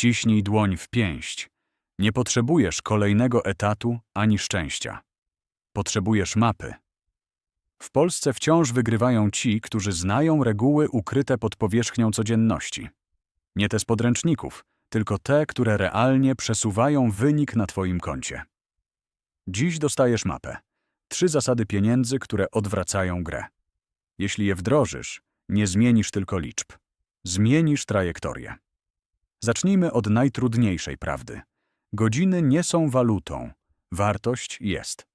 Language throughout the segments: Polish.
Wciśnij dłoń w pięść. Nie potrzebujesz kolejnego etatu ani szczęścia. Potrzebujesz mapy. W Polsce wciąż wygrywają ci, którzy znają reguły ukryte pod powierzchnią codzienności. Nie te z podręczników, tylko te, które realnie przesuwają wynik na Twoim koncie. Dziś dostajesz mapę. Trzy zasady pieniędzy, które odwracają grę. Jeśli je wdrożysz, nie zmienisz tylko liczb. Zmienisz trajektorię. Zacznijmy od najtrudniejszej prawdy. Godziny nie są walutą, wartość jest.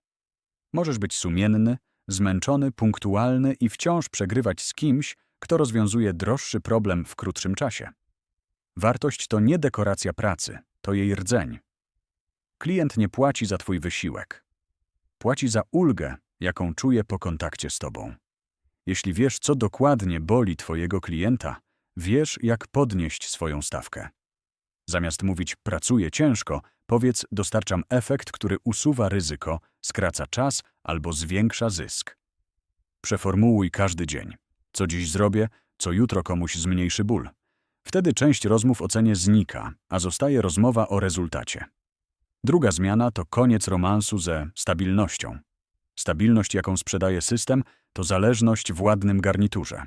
Możesz być sumienny, zmęczony, punktualny i wciąż przegrywać z kimś, kto rozwiązuje droższy problem w krótszym czasie. Wartość to nie dekoracja pracy, to jej rdzeń. Klient nie płaci za Twój wysiłek. Płaci za ulgę, jaką czuje po kontakcie z Tobą. Jeśli wiesz, co dokładnie boli Twojego klienta, wiesz, jak podnieść swoją stawkę. Zamiast mówić pracuję ciężko, powiedz dostarczam efekt, który usuwa ryzyko, skraca czas albo zwiększa zysk. Przeformułuj każdy dzień. Co dziś zrobię, co jutro komuś zmniejszy ból. Wtedy część rozmów o cenie znika, a zostaje rozmowa o rezultacie. Druga zmiana to koniec romansu ze stabilnością. Stabilność, jaką sprzedaje system, to zależność w ładnym garniturze.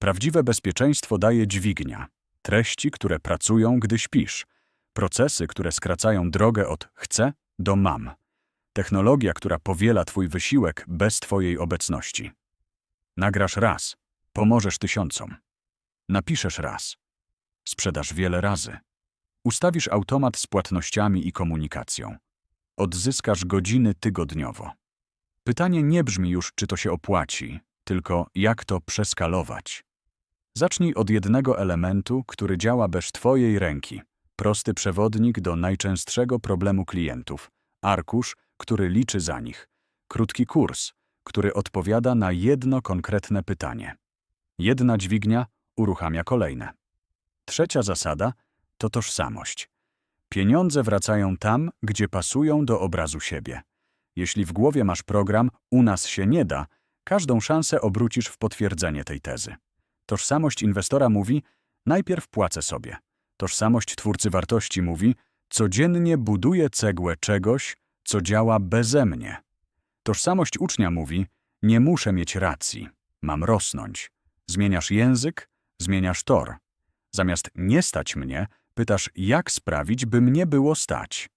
Prawdziwe bezpieczeństwo daje dźwignia, treści, które pracują, gdy śpisz, procesy, które skracają drogę od chcę do mam, technologia, która powiela Twój wysiłek bez Twojej obecności. Nagrasz raz, pomożesz tysiącom. Napiszesz raz, sprzedasz wiele razy. Ustawisz automat z płatnościami i komunikacją. Odzyskasz godziny tygodniowo. Pytanie nie brzmi już, czy to się opłaci, tylko jak to przeskalować. Zacznij od jednego elementu, który działa bez Twojej ręki. Prosty przewodnik do najczęstszego problemu klientów. Arkusz, który liczy za nich. Krótki kurs, który odpowiada na jedno konkretne pytanie. Jedna dźwignia uruchamia kolejne. Trzecia zasada to tożsamość. Pieniądze wracają tam, gdzie pasują do obrazu siebie. Jeśli w głowie masz program U nas się nie da, każdą szansę obrócisz w potwierdzenie tej tezy. Tożsamość inwestora mówi najpierw płacę sobie. Tożsamość twórcy wartości mówi codziennie buduję cegłę czegoś, co działa beze mnie. Tożsamość ucznia mówi nie muszę mieć racji, mam rosnąć. Zmieniasz język, zmieniasz tor. Zamiast nie stać mnie, pytasz jak sprawić, by mnie było stać.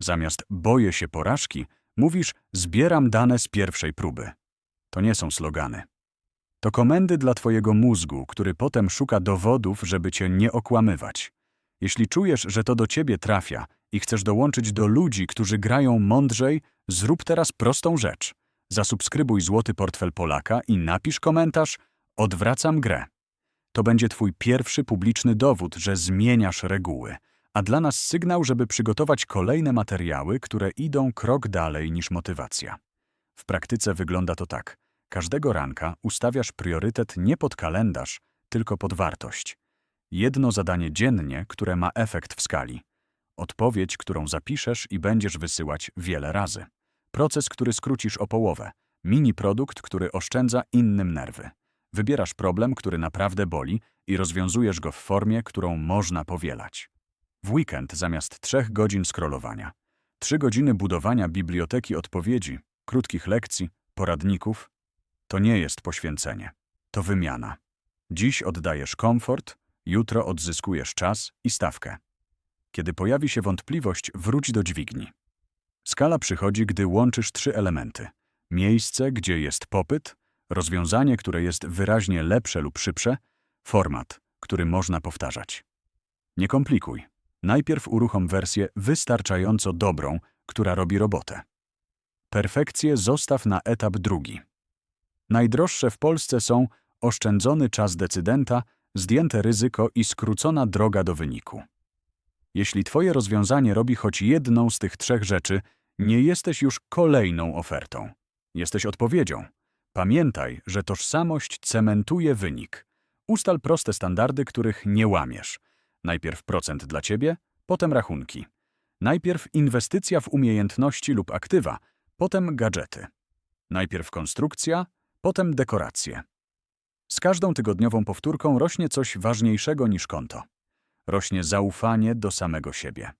Zamiast boję się porażki, mówisz zbieram dane z pierwszej próby. To nie są slogany. To komendy dla Twojego mózgu, który potem szuka dowodów, żeby Cię nie okłamywać. Jeśli czujesz, że to do Ciebie trafia i chcesz dołączyć do ludzi, którzy grają mądrzej, zrób teraz prostą rzecz. Zasubskrybuj Złoty Portfel Polaka i napisz komentarz Odwracam grę. To będzie Twój pierwszy publiczny dowód, że zmieniasz reguły, a dla nas sygnał, żeby przygotować kolejne materiały, które idą krok dalej niż motywacja. W praktyce wygląda to tak. Każdego ranka ustawiasz priorytet nie pod kalendarz, tylko pod wartość. Jedno zadanie dziennie, które ma efekt w skali. Odpowiedź, którą zapiszesz i będziesz wysyłać wiele razy. Proces, który skrócisz o połowę. Mini produkt, który oszczędza innym nerwy. Wybierasz problem, który naprawdę boli i rozwiązujesz go w formie, którą można powielać. W weekend zamiast trzech godzin scrollowania. Trzy godziny budowania biblioteki odpowiedzi, krótkich lekcji, poradników, to nie jest poświęcenie, to wymiana. Dziś oddajesz komfort, jutro odzyskujesz czas i stawkę. Kiedy pojawi się wątpliwość, wróć do dźwigni. Skala przychodzi, gdy łączysz trzy elementy. Miejsce, gdzie jest popyt, rozwiązanie, które jest wyraźnie lepsze lub szybsze, format, który można powtarzać. Nie komplikuj. Najpierw uruchom wersję wystarczająco dobrą, która robi robotę. Perfekcję zostaw na etap drugi. Najdroższe w Polsce są oszczędzony czas decydenta, zdjęte ryzyko i skrócona droga do wyniku. Jeśli Twoje rozwiązanie robi choć jedną z tych trzech rzeczy, nie jesteś już kolejną ofertą. Jesteś odpowiedzią. Pamiętaj, że tożsamość cementuje wynik. Ustal proste standardy, których nie łamiesz. Najpierw procent dla Ciebie, potem rachunki. Najpierw inwestycja w umiejętności lub aktywa, potem gadżety. Najpierw konstrukcja, potem dekoracje. Z każdą tygodniową powtórką rośnie coś ważniejszego niż konto. rośnie zaufanie do samego siebie.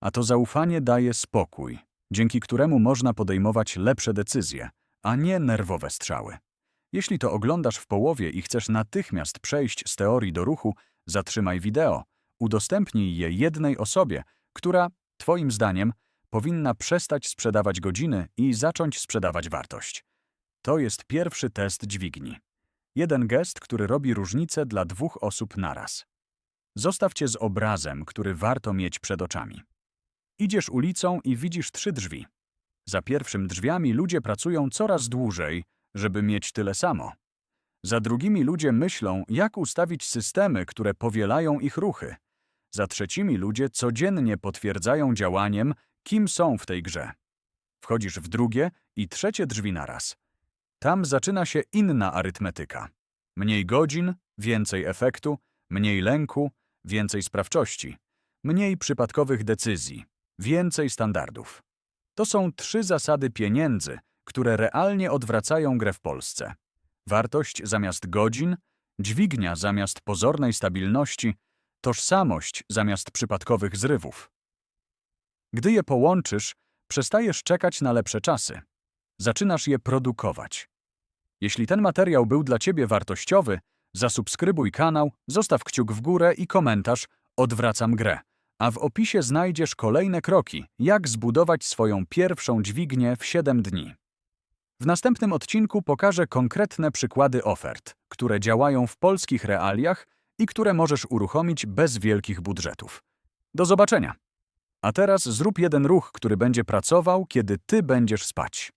A to zaufanie daje spokój, dzięki któremu można podejmować lepsze decyzje, a nie nerwowe strzały. Jeśli to oglądasz w połowie i chcesz natychmiast przejść z teorii do ruchu, zatrzymaj wideo, udostępnij je jednej osobie, która, Twoim zdaniem, powinna przestać sprzedawać godziny i zacząć sprzedawać wartość. To jest pierwszy test dźwigni. Jeden gest, który robi różnicę dla dwóch osób naraz. Zostawcie z obrazem, który warto mieć przed oczami. Idziesz ulicą i widzisz trzy drzwi. Za pierwszym drzwiami ludzie pracują coraz dłużej, żeby mieć tyle samo. Za drugimi ludzie myślą, jak ustawić systemy, które powielają ich ruchy. Za trzecimi ludzie codziennie potwierdzają działaniem, kim są w tej grze. Wchodzisz w drugie i trzecie drzwi naraz. Tam zaczyna się inna arytmetyka. Mniej godzin, więcej efektu, mniej lęku, więcej sprawczości, mniej przypadkowych decyzji, więcej standardów. To są trzy zasady pieniędzy, które realnie odwracają grę w Polsce. Wartość zamiast godzin, dźwignia zamiast pozornej stabilności, tożsamość zamiast przypadkowych zrywów. Gdy je połączysz, przestajesz czekać na lepsze czasy. Zaczynasz je produkować. Jeśli ten materiał był dla Ciebie wartościowy, zasubskrybuj kanał, zostaw kciuk w górę i komentarz Odwracam grę. A w opisie znajdziesz kolejne kroki, jak zbudować swoją pierwszą dźwignię w 7 dni. W następnym odcinku pokażę konkretne przykłady ofert, które działają w polskich realiach i które możesz uruchomić bez wielkich budżetów. Do zobaczenia! A teraz zrób jeden ruch, który będzie pracował, kiedy ty będziesz spać.